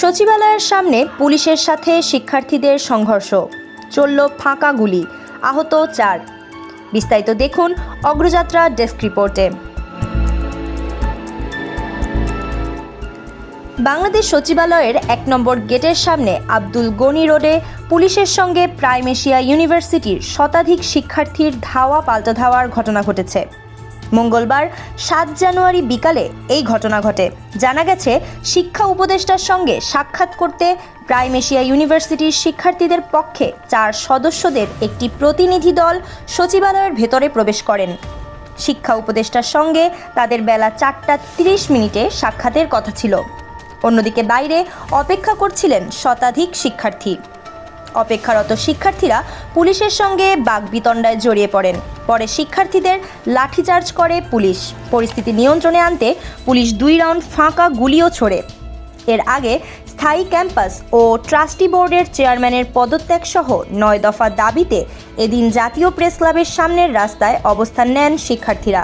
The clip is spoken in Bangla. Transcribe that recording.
সচিবালয়ের সামনে পুলিশের সাথে শিক্ষার্থীদের সংঘর্ষ। চলল ফাঁকা গুলি, আহত চার। বিস্তারিত দেখুন অগ্রযাত্রা ডেস্ক রিপোর্টে। বাংলাদেশ সচিবালয়ের এক নম্বর গেটের সামনে আব্দুল গনি রোডে পুলিশের সঙ্গে প্রাইম এশিয়া ইউনিভার্সিটির শতাধিক শিক্ষার্থীর ধাওয়া পাল্টা ধাওয়ার ঘটনা ঘটেছে। মঙ্গলবার সাত জানুয়ারি বিকালে এই ঘটনা ঘটে। জানা গেছে, শিক্ষা উপদেষ্টার সঙ্গে সাক্ষাৎ করতে প্রাইম এশিয়া ইউনিভার্সিটির শিক্ষার্থীদের পক্ষে চার সদস্যদের একটি প্রতিনিধি দল সচিবালয়ের ভেতরে প্রবেশ করেন। শিক্ষা উপদেষ্টার সঙ্গে তাদের বেলা চারটা তিরিশ মিনিটে সাক্ষাতের কথা ছিল। অন্যদিকে বাইরে অপেক্ষা করছিলেন শতাধিক শিক্ষার্থী। অপেক্ষারত শিক্ষার্থীরা পুলিশের সঙ্গে বাগবিতণ্ডায় জড়িয়ে পড়েন। পরে শিক্ষার্থীদের লাঠিচার্জ করে পুলিশ। পরিস্থিতি নিয়ন্ত্রণে আনতে পুলিশ দুই রাউন্ড ফাঁকা গুলিও ছোড়ে। এর আগে স্থায়ী ক্যাম্পাস ও ট্রাস্টি বোর্ডের চেয়ারম্যানের পদত্যাগ সহ নয় দফা দাবিতে এদিন জাতীয় প্রেস ক্লাবের সামনের রাস্তায় অবস্থান নেন শিক্ষার্থীরা।